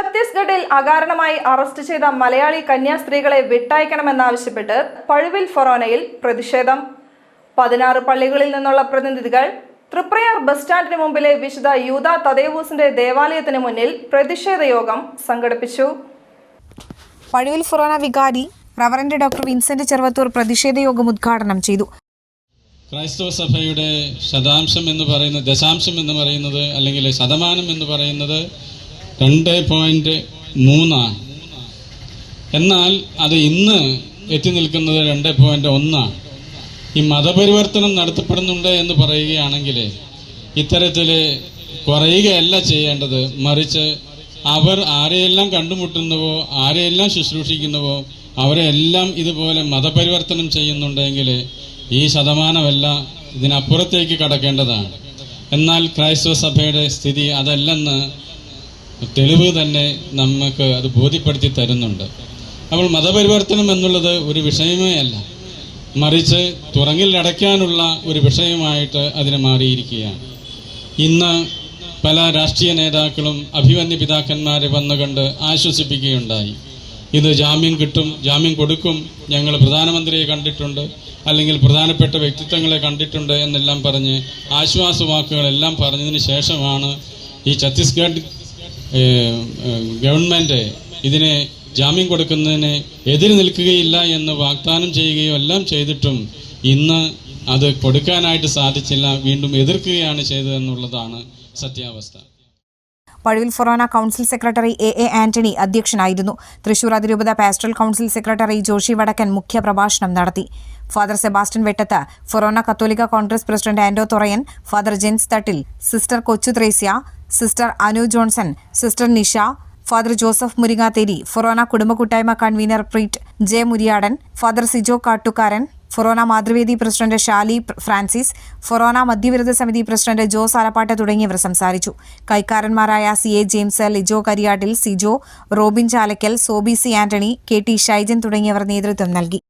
ഛത്തീസ്ഗഡിൽ അകാരണമായി അറസ്റ്റ് ചെയ്ത മലയാളി കന്യാസ്ത്രീകളെ വിട്ടയക്കണമെന്നാവശ്യപ്പെട്ട് പഴുവിൽ ഫൊറോനയിൽ പ്രതിഷേധം. പതിനാറ് പള്ളികളിൽ നിന്നുള്ള പ്രതിനിധികൾ തൃപ്രയാർ ബസ് സ്റ്റാൻഡിന് മുമ്പിലെ വിശുദ്ധ യൂത തദേവൂസിന്റെ ദേവാലയത്തിന് മുന്നിൽ പ്രതിഷേധ യോഗം സംഘടിപ്പിച്ചു. പഴുവിൽ ഫൊറോന വികാരി റവറന്റ് ഡോക്ടർ വിൻസെന്റ് ചെറുവത്തൂർ പ്രതിഷേധ യോഗം ഉദ്ഘാടനം ചെയ്തു. ക്രൈസ്തവ സഭയുടെ ശതാംശം എന്ന് പറയുന്നത് ദശാംശം എന്ന് പറയുന്നത് അല്ലെങ്കിൽ ശതമാനം എന്ന് പറയുന്നത് രണ്ട് പോയിന്റ് മൂന്നാണ് എന്നാൽ അത് ഇന്ന് എത്തി നിൽക്കുന്നത് രണ്ട് പോയിന്റ് ഒന്നാണ് ഈ മതപരിവർത്തനം നടത്തപ്പെടുന്നുണ്ട് എന്ന് പറയുകയാണെങ്കിൽ ഇത്തരത്തിൽ കുറയുകയല്ല ചെയ്യേണ്ടത്. മറിച്ച് അവർ ആരെയെല്ലാം കണ്ടുമുട്ടുന്നുവോ ആരെയെല്ലാം ശുശ്രൂഷിക്കുന്നുവോ അവരെല്ലാം ഇതുപോലെ മതപരിവർത്തനം ചെയ്യുന്നുണ്ടെങ്കിൽ ഈ ശതമാനമല്ല ഇതിനപ്പുറത്തേക്ക് കടക്കേണ്ടതാണ്. എന്നാൽ ക്രൈസ്തവ സഭയുടെ സ്ഥിതി അതല്ലെന്ന് തെളിവ് തന്നെ നമുക്ക് അത് ബോധ്യപ്പെടുത്തി തരുന്നുണ്ട്. അപ്പോൾ മതപരിവർത്തനം എന്നുള്ളത് ഒരു വിഷയമേ അല്ല. മറിച്ച് തുറങ്ങിലടയ്ക്കാനുള്ള ഒരു വിഷയമായിട്ട് അതിനെ മാറിയിരിക്കുകയാണ്. ഇന്ന് പല രാഷ്ട്രീയ നേതാക്കളും അഭിമന്യ പിതാക്കന്മാരെ വന്നുകൊണ്ട് ആശ്വസിപ്പിക്കുകയുണ്ടായി. ഇത് ജാമ്യം കിട്ടും ജാമ്യം കൊടുക്കും ഞങ്ങൾ പ്രധാനമന്ത്രിയെ കണ്ടിട്ടുണ്ട് അല്ലെങ്കിൽ പ്രധാനപ്പെട്ട വ്യക്തിത്വങ്ങളെ കണ്ടിട്ടുണ്ട് എന്നെല്ലാം പറഞ്ഞ് ആശ്വാസവാക്കുകളെല്ലാം പറഞ്ഞതിന് ശേഷമാണ് ഈ ഛത്തീസ്ഗഡ് ഗവൺമെന്റ് ഇതിനെ ജാമ്യം കൊടുക്കുന്നതിന് എതിര് നിൽക്കുകയില്ല എന്ന് വാഗ്ദാനം ചെയ്യുകയോ എല്ലാം ചെയ്തിട്ടും ഇന്ന് അത് കൊടുക്കാനായിട്ട് സാധിച്ചില്ല വീണ്ടും എതിർക്കുകയാണ് ചെയ്തതെന്നുള്ളതാണ് സത്യാവസ്ഥ. Pazhuvil forane council secretary A A Antony അധ്യക്ഷനായിരുന്നു. തൃശൂർ അതിരൂപത പാസ്റ്ററൽ കൗൺസിൽ സെക്രട്ടറി ജോഷി വടക്കൻ മുഖ്യ പ്രഭാഷണം നടത്തി. ഫാദർ സെബാസ്റ്റ്യൻ വെട്ടത്ത് ഫൊറോന കത്തോലിക്ക Congress president Anto Thorayan father Jens Thattil sister Kochu Thresia sister Anu Johnson sister Nisha father Joseph Muringatheri forane കുടുംബ കൂട്ടായ്മ convener Preet J Muriyadan father Sijo Kattukaran forane Mathruvedi president Shali Francis forane മധ്യവിരുദ്ധ സമിതി president ജോ സാലപ്പാട്ട് തുടങ്ങിയവർ സംസാരിച്ചു. കൈക്കാരന്മാരായ C A James Lijo Kariyattil Sijo Robin Chalakkal Sobi C Antony K T Shaijan തുടങ്ങിയവർ നേതൃത്വം നൽകി.